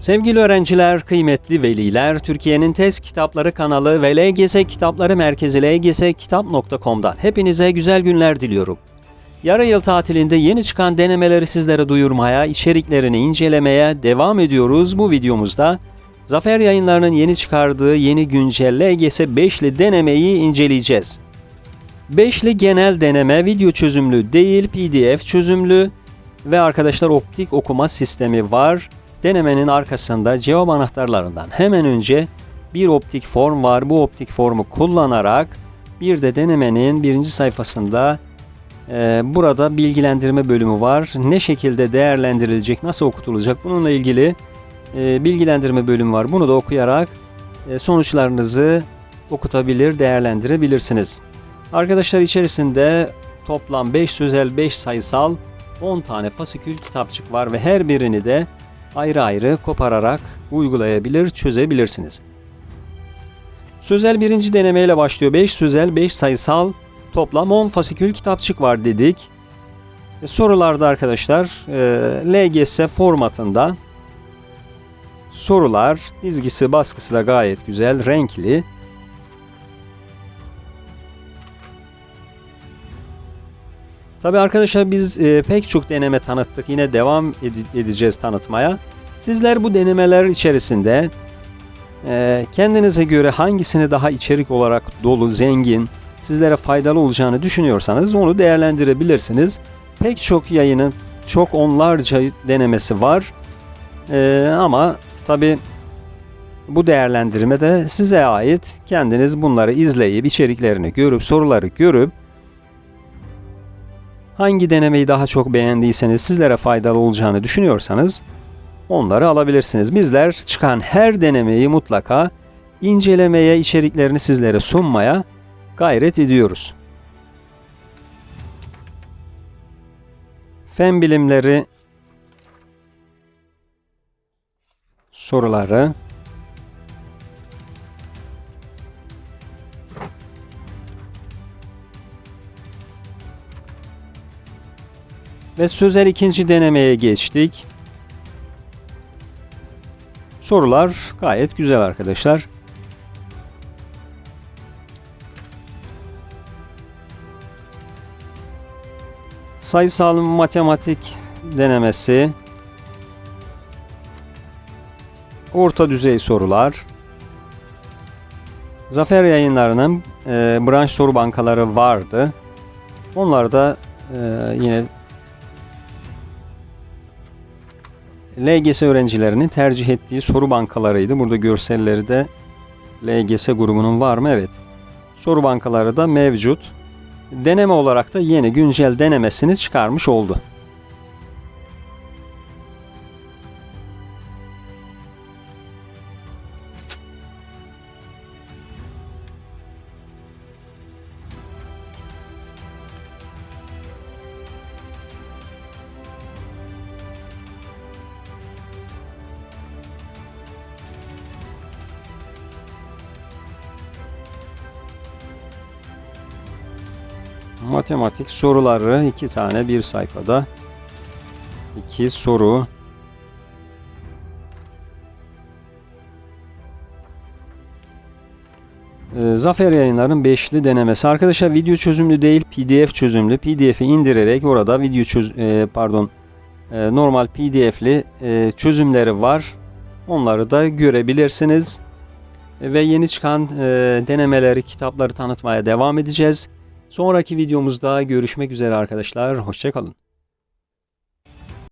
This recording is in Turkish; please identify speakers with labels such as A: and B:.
A: Sevgili öğrenciler, kıymetli veliler, Türkiye'nin test kitapları kanalı ve LGS Kitapları Merkezi lgskitap.com'dan hepinize güzel günler diliyorum. Yarı yıl tatilinde yeni çıkan denemeleri sizlere duyurmaya, içeriklerini incelemeye devam ediyoruz. Bu videomuzda Zafer Yayınları'nın yeni çıkardığı yeni güncel LGS 5'li denemeyi inceleyeceğiz. 5'li genel deneme video çözümlü değil, PDF çözümlü ve arkadaşlar optik okuma sistemi var. Denemenin arkasında cevap anahtarlarından hemen önce bir optik form var. Bu optik formu kullanarak bir de denemenin birinci sayfasında e, burada bilgilendirme bölümü var. Ne şekilde değerlendirilecek, nasıl okutulacak bununla ilgili e, bilgilendirme bölümü var. Bunu da okuyarak e, sonuçlarınızı okutabilir, değerlendirebilirsiniz. Arkadaşlar içerisinde toplam 5 sözel 5 sayısal 10 tane fasikül kitapçık var ve her birini de ayrı ayrı kopararak uygulayabilir, çözebilirsiniz. Sözel birinci denemeyle başlıyor. 5 sözel 5 sayısal toplam 10 fasikül kitapçık var dedik. E, sorularda arkadaşlar e, LGS formatında sorular dizgisi baskısı da gayet güzel, renkli. Tabi arkadaşlar biz e, pek çok deneme tanıttık. Yine devam ede- edeceğiz tanıtmaya. Sizler bu denemeler içerisinde e, kendinize göre hangisini daha içerik olarak dolu, zengin, sizlere faydalı olacağını düşünüyorsanız onu değerlendirebilirsiniz. Pek çok yayının çok onlarca denemesi var. E, ama tabi bu değerlendirme de size ait. Kendiniz bunları izleyip, içeriklerini görüp, soruları görüp hangi denemeyi daha çok beğendiyseniz, sizlere faydalı olacağını düşünüyorsanız onları alabilirsiniz. Bizler çıkan her denemeyi mutlaka incelemeye, içeriklerini sizlere sunmaya gayret ediyoruz. Fen bilimleri soruları Ve sözel ikinci denemeye geçtik. Sorular gayet güzel arkadaşlar. Sayısal matematik denemesi. Orta düzey sorular. Zafer yayınlarının e, branş soru bankaları vardı. Onlar da e, yine LGS öğrencilerinin tercih ettiği soru bankalarıydı. Burada görselleri de LGS grubunun var mı? Evet. Soru bankaları da mevcut. Deneme olarak da yeni güncel denemesini çıkarmış oldu. Matematik soruları iki tane bir sayfada. İki soru. Ee, Zafer Yayınları'nın beşli denemesi. Arkadaşlar video çözümlü değil PDF çözümlü. PDF'i indirerek orada video çöz e, pardon e, normal PDF'li e, çözümleri var. Onları da görebilirsiniz. E, Ve yeni çıkan e, denemeleri, kitapları tanıtmaya devam edeceğiz. Sonraki videomuzda görüşmek üzere arkadaşlar. Hoşçakalın.